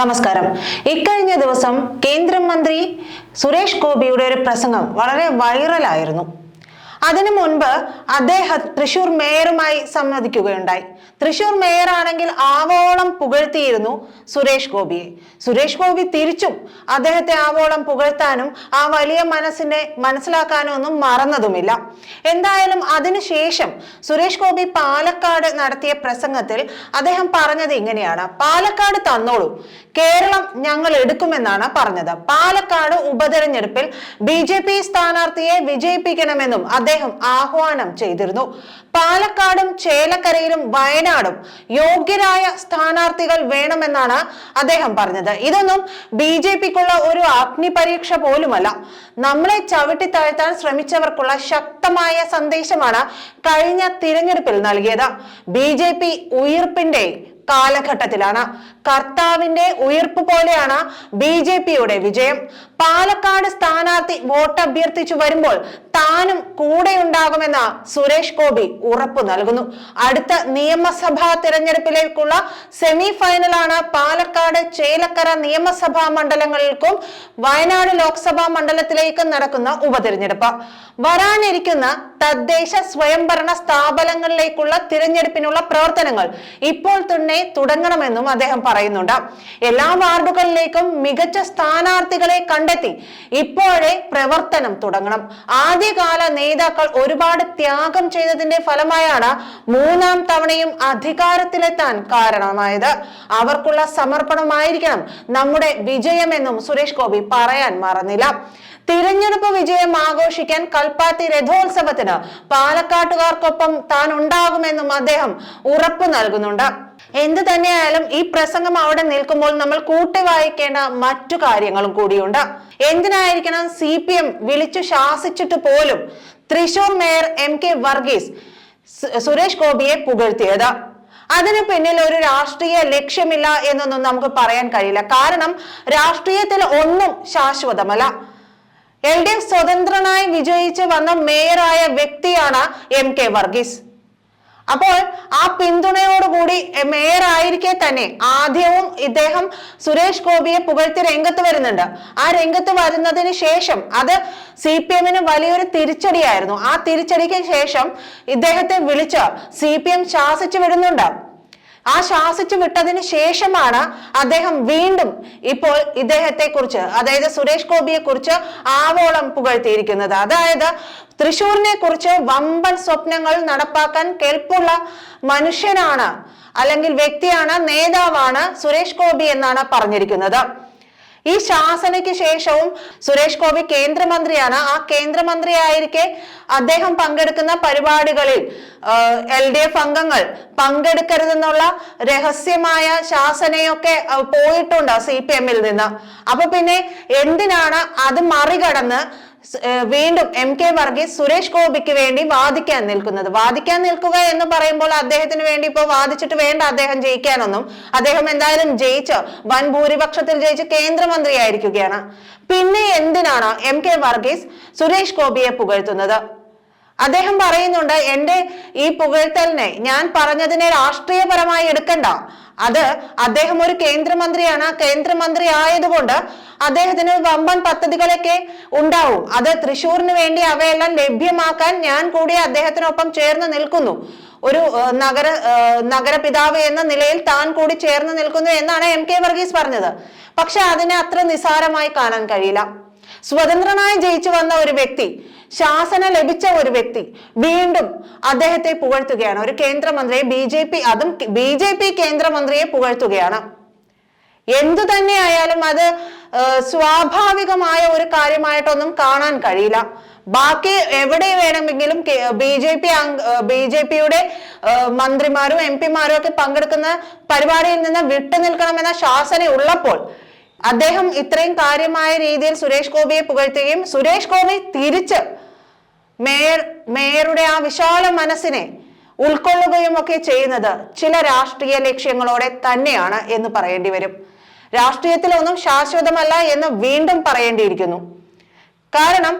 നമസ്കാരം. ഇക്കഴിഞ്ഞ ദിവസം കേന്ദ്രമന്ത്രി സുരേഷ് ഗോപിയുടെ ഒരു പ്രസംഗം വളരെ വൈറലായിരുന്നു. അതിനു മുൻപ് അദ്ദേഹം തൃശൂർ മേയറുമായി സംവദിക്കുകയുണ്ടായി. തൃശൂർ മേയർ ആണെങ്കിൽ ആവോളം പുകഴ്ത്തിയിരുന്നു സുരേഷ് ഗോപിയെ സുരേഷ് ഗോപി തിരിച്ചും അദ്ദേഹത്തെ ആവോളം പുകഴ്ത്താനും ആ വലിയ മനസ്സിനെ മനസ്സിലാക്കാനും ഒന്നും മറന്നതുമില്ല. എന്തായാലും അതിനുശേഷം സുരേഷ് ഗോപി പാലക്കാട് നടത്തിയ പ്രസംഗത്തിൽ അദ്ദേഹം പറഞ്ഞത് ഇങ്ങനെയാണ്. പാലക്കാട് തന്നോളൂ. കേരളം ഞങ്ങൾ എടുക്കുമെന്നാണ് പറഞ്ഞത്. പാലക്കാട് ഉപതെരഞ്ഞെടുപ്പിൽ ബി ജെ പി സ്ഥാനാർത്ഥിയെ വിജയിപ്പിക്കണമെന്നും അദ്ദേഹം ആഹ്വാനം ചെയ്തിരുന്നു. പാലക്കാടും ചേലക്കരയിലും വയനാടും യോഗ്യരായ സ്ഥാനാർത്ഥികൾ വേണമെന്നാണ് അദ്ദേഹം പറഞ്ഞത്. ഇതൊന്നും ബി ജെ പിക്കുള്ള ഒരു അഗ്നി പരീക്ഷ പോലുമല്ല. നമ്മളെ ചവിട്ടി താഴ്ത്താൻ ശ്രമിച്ചവർക്കുള്ള ശക്തമായ സന്ദേശമാണ് കഴിഞ്ഞ തിരഞ്ഞെടുപ്പിൽ നൽകിയത്. ബി ജെ പി ഉയിർപ്പിന്റെ കാലഘട്ടത്തിലാണ്. കർത്താവിന്റെ ഉയർപ്പ് പോലെയാണ് ബി ജെ പിയുടെ വിജയം. പാലക്കാട് സ്ഥാനാർത്ഥി വോട്ട് അഭ്യർത്ഥിച്ചു വരുമ്പോൾ താനും കൂടെയുണ്ടാകുമെന്ന് സുരേഷ് ഗോപി ഉറപ്പു നൽകുന്നു. അടുത്ത നിയമസഭാ തിരഞ്ഞെടുപ്പിലേക്കുള്ള സെമി ഫൈനലാണ് പാലക്കാട് ചേലക്കര നിയമസഭാ മണ്ഡലങ്ങൾക്കും വയനാട് ലോക്സഭാ മണ്ഡലത്തിലേക്കും നടക്കുന്ന ഉപതിരഞ്ഞെടുപ്പ്. വരാനിരിക്കുന്ന തദ്ദേശ സ്വയംഭരണ സ്ഥാപനങ്ങളിലേക്കുള്ള തിരഞ്ഞെടുപ്പിനുള്ള പ്രവർത്തനങ്ങൾ ഇപ്പോൾ തന്നെ തുടങ്ങണമെന്നും അദ്ദേഹം പറയുന്നുണ്ട്. എല്ലാ വാർഡുകളിലേക്കും മികച്ച സ്ഥാനാർത്ഥികളെ കണ്ടെത്തി ഇപ്പോഴേ പ്രവർത്തനം തുടങ്ങണം. ആദ്യകാല നേതാക്കൾ ഒരുപാട് ത്യാഗം ചെയ്തതിന്റെ ഫലമായാണ് മൂന്നാം തവണയും അധികാരത്തിലെത്താൻ കാരണമായത്. അവർക്കുള്ള സമർപ്പണമായിരിക്കണം നമ്മുടെ വിജയമെന്നും സുരേഷ് ഗോപി പറയാൻ മറന്നില്ല. തിരഞ്ഞെടുപ്പ് വിജയം ആഘോഷിക്കാൻ കൽപ്പാത്തി രഥോത്സവത്തിന് പാലക്കാട്ടുകാർക്കൊപ്പം താൻ ഉണ്ടാകുമെന്നും അദ്ദേഹം ഉറപ്പു നൽകുന്നുണ്ട്. എന്ത് തന്നെയായാലും ഈ പ്രസംഗം അവിടെ നിൽക്കുമ്പോൾ നമ്മൾ കൂട്ടി വായിക്കേണ്ട മറ്റു കാര്യങ്ങളും കൂടിയുണ്ട്. എന്തിനായിരിക്കണം സി പി എം വിളിച്ചു ശാസിച്ചിട്ട് പോലും Thrissur mayor M K Varghese Suresh ഗോപിയെ പുകഴ്ത്തിയത്? അതിന് പിന്നിൽ ഒരു രാഷ്ട്രീയ ലക്ഷ്യമില്ല എന്നൊന്നും നമുക്ക് പറയാൻ കഴിയില്ല. കാരണം രാഷ്ട്രീയത്തിൽ ഒന്നും ശാശ്വതമല്ല. എൽ ഡി എഫ് സ്വതന്ത്രനായി വിജയിച്ച് വന്ന മേയറായ വ്യക്തിയാണ് എം കെ വർഗീസ്. അപ്പോൾ ആ പിന്തുണയോടുകൂടി മേയർ ആയിരിക്കെ തന്നെ ആദ്യവും ഇദ്ദേഹം സുരേഷ് ഗോപിയെ പുകഴ്ത്തി രംഗത്ത് വരുന്നുണ്ട്. ആ രംഗത്ത് വരുന്നതിന് ശേഷം അത് സി പി എമ്മിന് വലിയൊരു തിരിച്ചടിയായിരുന്നു. ആ തിരിച്ചടിക്ക് ശേഷം ഇദ്ദേഹത്തെ വിളിച്ച് സി പി എം ശാസിച്ചു വിടുന്നുണ്ട്. ആ ശാസിച്ചു വിട്ടതിന് ശേഷമാണ് അദ്ദേഹം വീണ്ടും ഇപ്പോൾ ഇദ്ദേഹത്തെ കുറിച്ച് അതായത് സുരേഷ് ഗോപിയെ കുറിച്ച് ആവോളം പുകഴ്ത്തിയിരിക്കുന്നത്. അതായത് തൃശൂരിനെ കുറിച്ച് വമ്പൻ സ്വപ്നങ്ങൾ നടപ്പാക്കാൻ കെൽപ്പുള്ള മനുഷ്യനാണ് അല്ലെങ്കിൽ വ്യക്തിയാണ് നേതാവാണ് സുരേഷ് ഗോപി എന്നാണ് പറഞ്ഞിരിക്കുന്നത്. ഈ ശാസനയ്ക്ക് ശേഷവും സുരേഷ് ഗോപി കേന്ദ്രമന്ത്രിയാണ്. ആ കേന്ദ്രമന്ത്രി ആയിരിക്കെ അദ്ദേഹം പങ്കെടുക്കുന്ന പരിപാടികളിൽ എൽ ഡി എഫ് അംഗങ്ങൾ പങ്കെടുക്കരുതെന്നുള്ള രഹസ്യമായ ശാസനയൊക്കെ പോയിട്ടുണ്ട് സി പി എമ്മിൽ നിന്ന്. അപ്പൊ പിന്നെ എന്തിനാണ് അത് മറികടന്ന് വീണ്ടും എം കെ വർഗീസ് സുരേഷ് ഗോപിക്ക് വേണ്ടി വാദിക്കാൻ നിൽക്കുന്നത്. വാദിക്കാൻ നിൽക്കുക എന്ന് പറയുമ്പോൾ അദ്ദേഹത്തിന് വേണ്ടി ഇപ്പോൾ വാദിച്ചിട്ട് വേണ്ട അദ്ദേഹം ജയിക്കാനൊന്നും. അദ്ദേഹം എന്തായാലും ജയിച്ച് വൻ ഭൂരിപക്ഷത്തിൽ ജയിച്ച് കേന്ദ്രമന്ത്രിയായിരിക്കുകയാണ്. പിന്നെ എന്തിനാണ് എം കെ വർഗീസ് സുരേഷ് ഗോപിയെ പുകഴ്ത്തുന്നത്? അദ്ദേഹം പറയുന്നുണ്ട് എന്റെ ഈ പുകഴ്ത്തലിനെ ഞാൻ പറഞ്ഞതിനെ രാഷ്ട്രീയപരമായി എടുക്കണ്ട. അത് അദ്ദേഹം ഒരു കേന്ദ്രമന്ത്രിയാണ്. ആ കേന്ദ്രമന്ത്രി ആയതുകൊണ്ട് അദ്ദേഹത്തിന് വമ്പൻ പദ്ധതികളൊക്കെ ഉണ്ടാവും. അത് തൃശ്ശൂരിന് വേണ്ടി അവയെല്ലാം ലഭ്യമാക്കാൻ ഞാൻ കൂടി അദ്ദേഹത്തിനൊപ്പം ചേർന്ന് നിൽക്കുന്നു. ഒരു നഗര നഗരപിതാവ് എന്ന നിലയിൽ താൻ കൂടി ചേർന്ന് നിൽക്കുന്നു എന്നാണ് എം കെ വർഗീസ് പറഞ്ഞത്. പക്ഷെ അതിനെ അത്ര നിസാരമായി കാണാൻ കഴിയില്ല. സ്വതന്ത്രനായി ജയിച്ചു വന്ന ഒരു വ്യക്തി ശാസന ലഭിച്ച ഒരു വ്യക്തി വീണ്ടും അദ്ദേഹത്തെ പുകഴ്ത്തുകയാണ്. ഒരു കേന്ദ്രമന്ത്രിയെ ബി ജെ പി അതും ബി ജെ പി കേന്ദ്രമന്ത്രിയെ പുകഴ്ത്തുകയാണ്. എന്തു തന്നെ ആയാലും അത് സ്വാഭാവികമായ ഒരു കാര്യമായിട്ടൊന്നും കാണാൻ കഴിയില്ല. ബാക്കി എവിടെ വേണമെങ്കിലും B J P B J പിയുടെ മന്ത്രിമാരും എം പിമാരും ഒക്കെ പങ്കെടുക്കുന്ന പരിപാടിയിൽ നിന്ന് വിട്ടുനിൽക്കണമെന്ന ശാസന ഉള്ളപ്പോൾ അദ്ദേഹം ഇത്രയും കാര്യമായ രീതിയിൽ സുരേഷ് ഗോപിയെ പുകഴ്ത്തുകയും സുരേഷ് ഗോപി തിരിച്ച് മേയർ മേയറുടെ ആ വിശാല മനസ്സിനെ ഉൾക്കൊള്ളുകയും ഒക്കെ ചെയ്യുന്നത് ചില രാഷ്ട്രീയ ലക്ഷ്യങ്ങളോടെ തന്നെയാണ് എന്ന് പറയേണ്ടി വരും. രാഷ്ട്രീയത്തിലൊന്നും ശാശ്വതമല്ല എന്ന് വീണ്ടും പറയേണ്ടിയിരിക്കുന്നു. കാരണം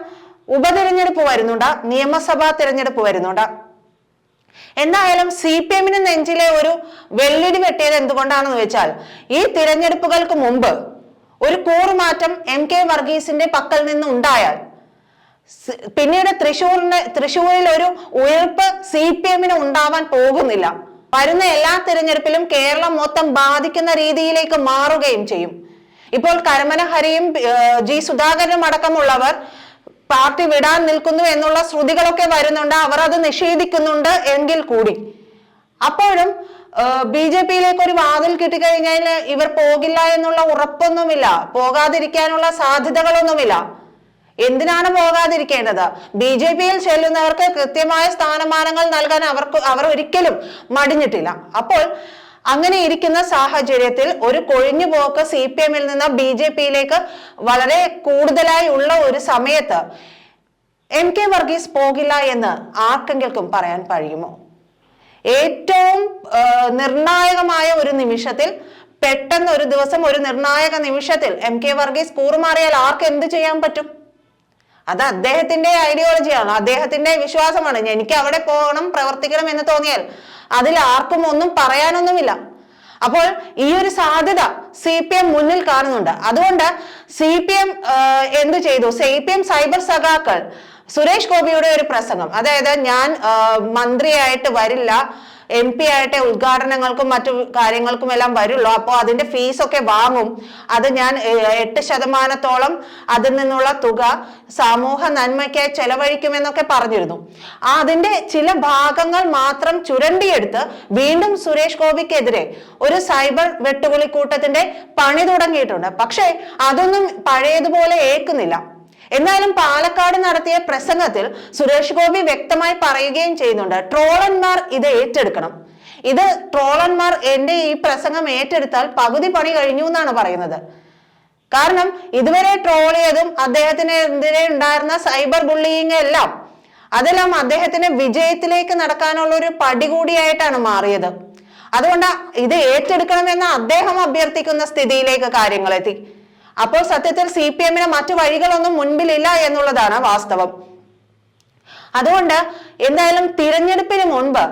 ഉപതെരഞ്ഞെടുപ്പ് വരുന്നുണ്ട് നിയമസഭാ തിരഞ്ഞെടുപ്പ് വരുന്നുണ്ട്. എന്തായാലും സി പി എമ്മിന് നെഞ്ചിലെ ഒരു വെല്ലുവിളി വെട്ടിയത് എന്തുകൊണ്ടാണെന്ന് വെച്ചാൽ ഈ തിരഞ്ഞെടുപ്പുകൾക്ക് മുമ്പ് ഒരു കൂറുമാറ്റം എം കെ വർഗീസിന്റെ പക്കൽ നിന്ന് ഉണ്ടായാൽ പിന്നീട് തൃശ്ശൂരിന് തൃശ്ശൂരിൽ ഒരു ഉയർപ്പ് സി പി എമ്മിന് ഉണ്ടാവാൻ പോകുന്നില്ല. വരുന്ന എല്ലാ തിരഞ്ഞെടുപ്പിലും കേരളം മൊത്തം ബാധിക്കുന്ന രീതിയിലേക്ക് മാറുകയും ചെയ്യും. ഇപ്പോൾ കരമന ഹരിയും ജി സുധാകരനും അടക്കമുള്ളവർ പാർട്ടി വിടാൻ നിൽക്കുന്നു എന്നുള്ള ശ്രുതികളൊക്കെ വരുന്നുണ്ട്. അവർ അത് നിഷേധിക്കുന്നുണ്ട് എങ്കിൽ കൂടി. അപ്പോഴും ബി ജെ പിയിലേക്ക് ഒരു വാതിൽ കിട്ടിക്കഴിഞ്ഞാൽ ഇവർ പോകില്ല എന്നുള്ള ഉറപ്പൊന്നുമില്ല. പോകാതിരിക്കാനുള്ള സാധ്യതകളൊന്നുമില്ല. എന്തിനാണ് പോകാതിരിക്കേണ്ടത്? ബി ജെ പിയിൽ ചെല്ലുന്നവർക്ക് കൃത്യമായ സ്ഥാനമാനങ്ങൾ നൽകാൻ അവർക്ക് അവർ ഒരിക്കലും മടിഞ്ഞിട്ടില്ല. അപ്പോൾ അങ്ങനെ ഇരിക്കുന്ന സാഹചര്യത്തിൽ ഒരു കൊഴിഞ്ഞു പോക്ക് സി പി എമ്മിൽ നിന്ന് ബി ജെ പിയിലേക്ക് വളരെ കൂടുതലായി ഉള്ള ഒരു സമയത്ത് എം കെ വർഗീസ് പോകില്ല എന്ന് ആർക്കെങ്കിലും പറയാൻ കഴിയുമോ? ഏറ്റവും നിർണായകമായ ഒരു നിമിഷത്തിൽ പെട്ടെന്ന് ഒരു ദിവസം ഒരു നിർണായക നിമിഷത്തിൽ എം കെ വർഗീസ് കൂറുമാറിയാൽ ആർക്ക് എന്ത് ചെയ്യാൻ പറ്റും? അത് അദ്ദേഹത്തിന്റെ ഐഡിയോളജിയാണ് അദ്ദേഹത്തിന്റെ വിശ്വാസമാണ്. എനിക്ക് അവിടെ പോകണം പ്രവർത്തിക്കണം എന്ന് തോന്നിയാൽ അതിൽ ആർക്കും ഒന്നും പറയാനൊന്നുമില്ല. അപ്പോൾ ഈ ഒരു സാധ്യത സി പി എം മുന്നിൽ കാണുന്നുണ്ട്. അതുകൊണ്ട് സി പി എം എന്ത് ചെയ്തു? സി പി എം സൈബർ സഖാക്കൾ സുരേഷ് ഗോപിയുടെ ഒരു പ്രസംഗം. അതായത് ഞാൻ മന്ത്രിയായിട്ട് വരില്ല എം പി ആയിട്ട് ഉദ്ഘാടനങ്ങൾക്കും മറ്റു കാര്യങ്ങൾക്കും എല്ലാം വരുള്ളൂ. അപ്പോൾ അതിന്റെ ഫീസ് ഒക്കെ വാങ്ങും. അത് ഞാൻ എട്ട് ശതമാനത്തോളം അതിൽ നിന്നുള്ള തുക സമൂഹ നന്മയ്ക്കായി ചെലവഴിക്കുമെന്നൊക്കെ പറഞ്ഞിരുന്നു. അതിന്റെ ചില ഭാഗങ്ങൾ മാത്രം ചുരണ്ടിയെടുത്ത് വീണ്ടും സുരേഷ് ഗോപിക്കെതിരെ ഒരു സൈബർ വെട്ടുകുളിക്കൂട്ടത്തിന്റെ പണി തുടങ്ങിയിട്ടുണ്ട്. പക്ഷേ അതൊന്നും പഴയതുപോലെ ഏക്കുന്നില്ല. എന്നാലും പാലക്കാട് നടത്തിയ പ്രസംഗത്തിൽ സുരേഷ് ഗോപി വ്യക്തമായി പറയുകയും ചെയ്യുന്നുണ്ട് ട്രോളന്മാർ ഇത് ഏറ്റെടുക്കണം. ഇത് ട്രോളന്മാർ എന്റെ ഈ പ്രസംഗം ഏറ്റെടുത്താൽ പകുതി പണി കഴിഞ്ഞു എന്നാണ് പറയുന്നത്. കാരണം ഇതുവരെ ട്രോൾ ചെയ്തും അദ്ദേഹത്തിനെതിരെ ഉണ്ടായിരുന്ന സൈബർ ബുള്ളിയിങ് എല്ലാം അതെല്ലാം അദ്ദേഹത്തിന് വിജയത്തിലേക്ക് നടക്കാനുള്ള ഒരു പടി കൂടിയായിട്ടാണ് മാറിയത്. അതുകൊണ്ട് ഇത് ഏറ്റെടുക്കണമെന്ന് അദ്ദേഹം അഭ്യർത്ഥിക്കുന്ന സ്ഥിതിയിലേക്ക് കാര്യങ്ങൾ എത്തി അപ്പോൾ സത്യത്തിൽ സി പി എമ്മിന് മറ്റു വഴികളൊന്നും മുൻപിലില്ല എന്നുള്ളതാണ് വാസ്തവം. അതുകൊണ്ട് എന്തായാലും തിരഞ്ഞെടുപ്പിന് മുൻപ്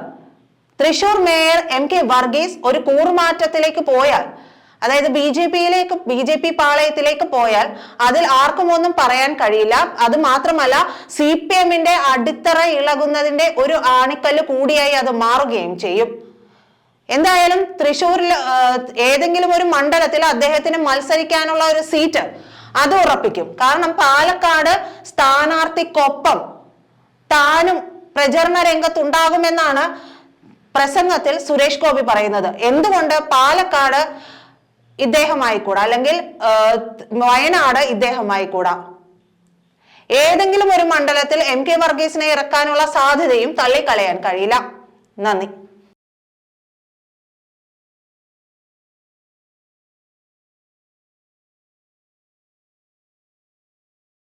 Thrissur mayor M K Varghese ഒരു കൂറുമാറ്റത്തിലേക്ക് പോയാൽ അതായത് ബി ജെ പിയിലേക്ക് ബി ജെ പി പാളയത്തിലേക്ക് പോയാൽ അതിൽ ആർക്കും ഒന്നും പറയാൻ കഴിയില്ല. അത് മാത്രമല്ല സി പി എമ്മിന്റെ അടിത്തറ ഇളകുന്നതിന്റെ ഒരു ആണിക്കല്ല് കൂടിയായി അത് മാറുകയും ചെയ്യും. എന്തായാലും തൃശ്ശൂരിൽ ഏതെങ്കിലും ഒരു മണ്ഡലത്തിൽ അദ്ദേഹത്തിന് മത്സരിക്കാനുള്ള ഒരു സീറ്റ് അത് ഉറപ്പിക്കും. കാരണം പാലക്കാട് സ്ഥാനാർത്ഥിക്കൊപ്പം താനും പ്രചരണ രംഗത്തുണ്ടാകുമെന്നാണ് പ്രസംഗത്തിൽ സുരേഷ് ഗോപി പറയുന്നത്. എന്തുകൊണ്ട് പാലക്കാട് ഇദ്ദേഹമായിക്കൂടാ? അല്ലെങ്കിൽ വയനാട് ഇദ്ദേഹമായിക്കൂടാ? ഏതെങ്കിലും ഒരു മണ്ഡലത്തിൽ എം കെ വർഗീസിനെ ഇറക്കാനുള്ള സാധ്യതയും തള്ളിക്കളയാൻ കഴിയില്ല. നന്ദി.